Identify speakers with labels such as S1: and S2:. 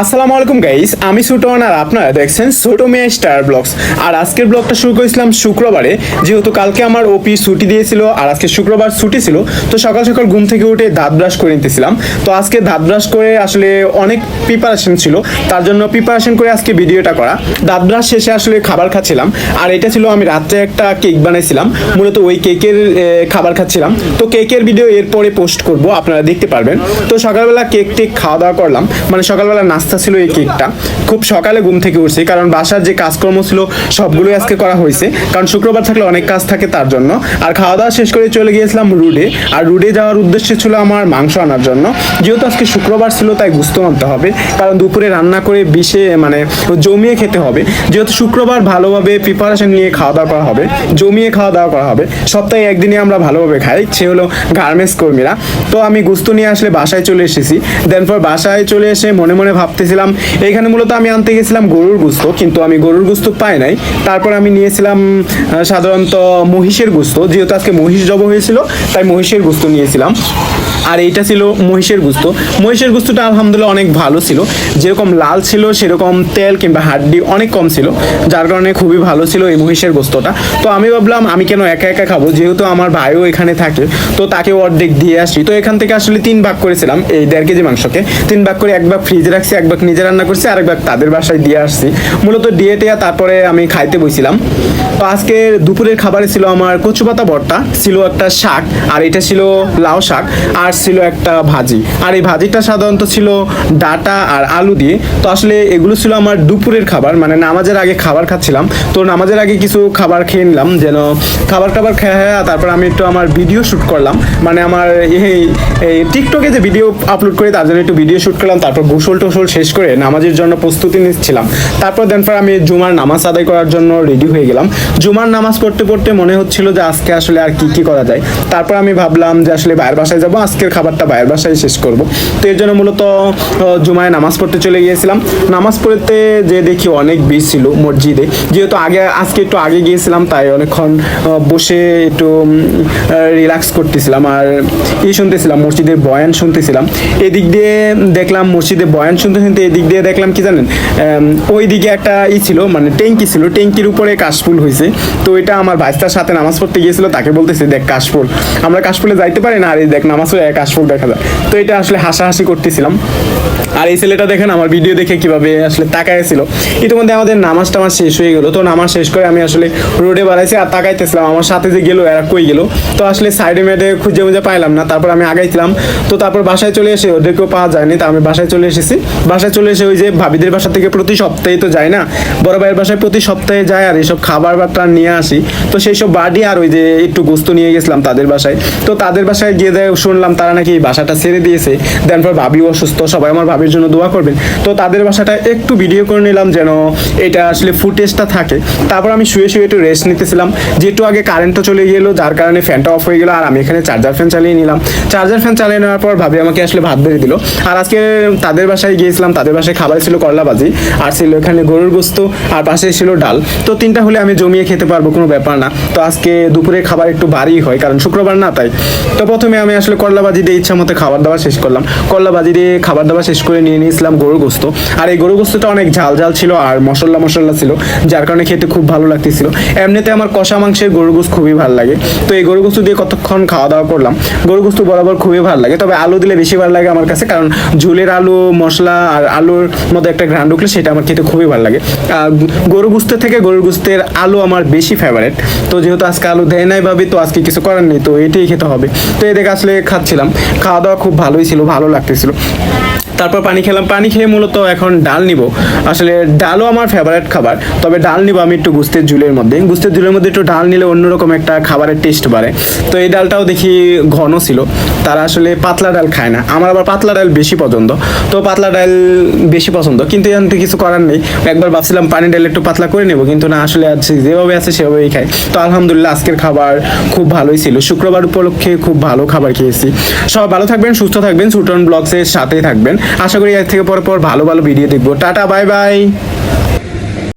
S1: আসসালামু আলাইকুম গাইস আমি সুটন আর আপনারা দেখছেন ছোট মেয়ে স্টার ব্লগস। আর আজকের ব্লগটা শুরু করেছিলাম শুক্রবারে। যেহেতু কালকে আমার ওপি ছুটি দিয়েছিল, আর আজকে শুক্রবার ছুটি ছিল, তো সকাল সকাল ঘুম থেকে উঠে দাঁত ব্রাশ করে নিতেছিলাম। তো আজকে দাঁত ব্রাশ করে আসলে অনেক প্রিপারেশন ছিল, তার জন্য প্রিপারেশন করে আজকে ভিডিওটা করা। দাঁত ব্রাশ শেষে আসলে খাবার খাচ্ছিলাম, আর এটা ছিল আমি রাত্রে একটা কেক বানাইছিলাম। মূলত ওই কেকের খাবার খাচ্ছিলাম। তো কেকের ভিডিও এরপরে পোস্ট করব, আপনারা দেখতে পারবেন। তো সকালবেলা কেক টেক খাওয়া দাওয়া করলাম। মানে সকালবেলা ছিল এই কেকটা। খুব সকালে ঘুম থেকে উঠছি, কারণ বাসার যে কাজকর্ম ছিল সবগুলোই আজকে করা হয়েছে। কারণ শুক্রবার থাকলে অনেক কাজ থাকে তার জন্য। আর খাওয়া দাওয়া শেষ করে চলে গিয়েছিলাম রুডে। আর রুডে যাওয়ার উদ্দেশ্য ছিল আমার মাংস আনার জন্য। যেহেতু আজকে শুক্রবার ছিল, তাই গুস্ত আনতে হবে। কারণ দুপুরে রান্না করে বিষে মানে জমিয়ে খেতে হবে। যেহেতু শুক্রবার ভালোভাবে প্রিপারেশন নিয়ে খাওয়া দাওয়া করা হবে, জমিয়ে খাওয়া দাওয়া করা হবে। সপ্তাহে একদিনে আমরা ভালোভাবে খাই। সে হলো গার্মেন্টস কর্মীরা। তো আমি গুস্ত নিয়ে আসলে বাসায় চলে এসেছি। দেন পর বাসায় চলে এসে মনে মনে ভাবতেছিলাম, এইখানে মূলত আমি আনতে গেছিলাম গরুর গুস্ত, কিন্তু আমি গরুর গুস্ত পাই নাই। তারপর আমি নিয়েছিলাম সাধারণত মহিষের গুস্ত, যেহেতু আজকে মহিষ জব হয়েছিল, তাই মহিষের গুস্ত নিয়েছিলাম। আর এইটা ছিল মহিষের গুস্ত। মহিষের গুস্তটা আলহামদুলিল্লাহ অনেক ভালো ছিল। যেরকম লাল ছিল, সেরকম তেল কিংবা হাড্ডি অনেক কম ছিল, যার কারণে খুবই ভালো ছিল এই মহিষের গোস্তটা। তো আমি ভাবলাম, আমি কেন একা একা খাব? যেহেতু আমার ভাইও এখানে থাকে, তো তাকে অর্ধেক দিয়ে আসি তো এখান থেকে আসলে তিন ভাগ করেছিলাম এই দেড় কেজি মাংসকে। তিন ভাগ করে এক ভাগ ফ্রিজে রাখছি, এক ভাগ নিজে রান্না করছি আর এক ভাগ তাদের বাসায় দিয়ে আসছি। মূলত দিয়ে টেয়া তারপরে আমি খাইতে বসছিলাম তো আজকে দুপুরের খাবারে ছিল আমার কচু পাতা ভর্তা, ছিল একটা শাক, আর এটা ছিল লাউ শাক। আর ছিল একটা ভাজি। আর এই ভাজিটা সাধারণত ছিল ডাটা আর আলু দিয়ে। তো আসলে এগুলো ছিল আমার দুপুরের খাবার মানে নামাজের আগে খাবার খাচ্ছিলাম। তো নামাজের আগে কিছু খাবার খেয়ে নিলাম, যেন খাবার টাবার খেয়ে তারপর আমি একটু আমার ভিডিও শ্যুট করলাম। মানে আমার এই টিকটকে যে ভিডিও আপলোড করে, তার জন্য একটু ভিডিও শ্যুট করলাম, তারপর গোসল টোসল শেষ করে নামাজের জন্য প্রস্তুতি নিচ্ছিলাম। তারপর দেন পর আমি জুমার নামাজ আদায় করার জন্য রেডি হয়ে গেলাম। জুমার নামাজ পড়তে পড়তে মনে হচ্ছিল যে আজকে আসলে আর কি কি করা যায়? তারপর আমি ভাবলাম যে আসলে বাইরের বাসায় যাব আজকের খাবারটা বাইরের বাসায় শেষ করব। তো এর জন্য মূলত জুমায় নামাজ পড়তে চলে গিয়েছিলাম। নামাজ পড়তে যে দেখি অনেক ভিড় ছিল মসজিদে। যেহেতু আগে, আজকে একটু আগে গিয়েছিলাম, তাই অনেকক্ষণ বসে একটু রিল্যাক্স করতেছিলাম। আর ই শুনতেছিলাম, মসজিদের বয়ান শুনতেছিলাম। এদিক দিয়ে দেখলাম মসজিদে বয়ান শুনতে শুনতে এদিক দিয়ে দেখলাম কি জানেন? ওই দিকে একটা ই ছিল মানে ট্যাঙ্কি ছিল। ট্যাঙ্কির উপরে কাশফুল হয়েছে তো এটা আমার ভাইস্তার সাথে নামাজ পড়তে গিয়েছিল, তাকে বলতেছে, দেখ কাশফুল। আমরা কাশফুলে যাইতে পারি না, আর এই দেখ নামাজ হয়ে কাশফুল দেখা যায়। তো এটা আসলে হাসাহাসি করতেছিলাম। আর এই ছেলেটা দেখেন, আমার ভিডিও দেখে কীভাবে আসলে তাকাইছিল ইতিমধ্যে আমাদের নামাজ টামাজ শেষ হয়ে গেল। তো নামাজ শেষ করে আমি আসলে রোডে বাড়াইছি আর তাকাইতেছিলাম। আমার সাথে যে গেলো, এরা কই গেল? তো আসলে সাইডে মেডে খুঁজে মুজে পাইলাম না। তারপর আমি আগাইছিলাম। তো তারপর বাসায় চলে এসে ওদেরকেও পাওয়া যায়নি। তো আমি বাসায় চলে এসেছি। বাসায় চলে এসে ওই যে ভাবিদের বাসা থেকে প্রতি সপ্তাহে তো যাই না। বড় ভাইয়ের বাসায় প্রতি সপ্তাহে যায় আর এইসব খাবার বার্তা নিয়ে আসি। তো সেই সব বাড়ি আর ওই যে একটু গোস্ত নিয়ে গেছিলাম তাদের বাসায়। তো তাদের বাসায় গিয়ে দেয় শুনলাম তারা নাকি এই বাসাটা ছেড়ে দিয়েছে। দেন পর ভাবি অসুস্থ, সবাই আমার ভাবির জন্য দোয়া করবেন। তো তাদের বাসাটা একটু ভিডিও করে নিলাম যেন এটা আসলে ফুটেজটা থাকে। তারপর আমি শুয়ে শুয়ে একটু রেস্ট নিতেছিলাম। যেহেতু আগে কারেন্টটা চলে গেলো, যার কারণে ফ্যানটা অফ হয়ে গেলো, আর আমি এখানে চার্জার ফ্যান চালিয়ে নিলাম। চার্জার ফ্যান চালিয়ে নেওয়ার পর ভাবি আমাকে আসলে ভাত বেড়ে দিল। আর আজকে তাদের বাসায় গিয়েছিলাম, তাদের বাসায় খাবার ছিল করলা ভাজি আর ছিল এখানে গরুর গোস্ত, আর পাশে ছিল ডাল। তো তিনটা হলে আমি জমিয়ে খেতে পারব, কোনো ব্যাপার না। তো আজকে দুপুরে খাবার একটু ভারী হয়, কারণ শুক্রবার না তাই। তো প্রথমে আমি আসলে করলা ভাজি দিয়ে ইচ্ছা মতো খাবার দাবার শেষ করলাম। করলা ভাজি দিয়ে খাবার দাবার শেষ করে নিয়ে নিয়েছিলাম গরুর গোস্ত। আর এই গরুর গোস্তটা অনেক ঝাল ঝাল ছিল আর মশলা মশলা ছিল, যার কারণে খেতে খুব ভালো লাগতেছিল। এমনিতে আমার কষা মাংসের গরুর গোস্ত খুবই ভালো লাগে। তো এই গরুর গোস্ত দিয়ে কতক্ষণ খাওয়া দাওয়া করলাম? গরুর গোস্ত বরাবর খুবই ভালো লাগে। তবে আলু দিলে বেশি ভালো লাগে আমার কাছে, কারণ ঝুলের আলু, মশলা আর আলুর মধ্যে একটা গ্রান্ড ঢুকলে সেটা আমার খেতে খুবই ভালো লাগে। আর গরু গুস্তের থেকে গরুর গোস্তের আলু আমার বেশি ফেভারেট তো যেহেতু আজকে আলু দেয় নাই ভাবি, তো আজকে কিছু করার নেই, তো এটাই খেতে হবে। তো এদিকে আসলে খাচ্ছিলাম খাওয়া দাওয়া খুব ভালোই ছিল, ভালো লাগতেছিল। তারপর পানি খেলাম। পানি খেয়ে মূলত এখন ডাল নিব। আসলে ডালও আমার ফেভারিট খাবার। তবে ডাল নিব আমি একটু গুস্তের ঝুলের মধ্যে। গুস্তের ঝুলের মধ্যে একটু ডাল নিলে অন্যরকম একটা খাবারের টেস্ট বাড়ে। তো এই ডালটাও দেখি ঘন ছিল। তারা আসলে পাতলা ডাল খায় না। আমার আবার পাতলা ডাল বেশি পছন্দ। তো পাতলা ডাল বেশি পছন্দ। কিন্তু এখান থেকে কিছু করার নেই। একবার ভাবছিলাম পানি ডাল একটু পাতলা করে নেব। কিন্তু না, আসলে আছে যেভাবে আছে সেভাবেই খাই। তো আলহামদুলিল্লাহ, আজকের খাবার খুব ভালোই ছিল। শুক্রবার উপলক্ষে খুব ভালো খাবার খেয়েছি। সবাই ভালো থাকবেন, সুস্থ থাকবেন, সুটন ব্লগসের সাথেই থাকবেন। আশা করি এর থেকে পর পর ভালো ভালো ভিডিও দেখব। Tata bye bye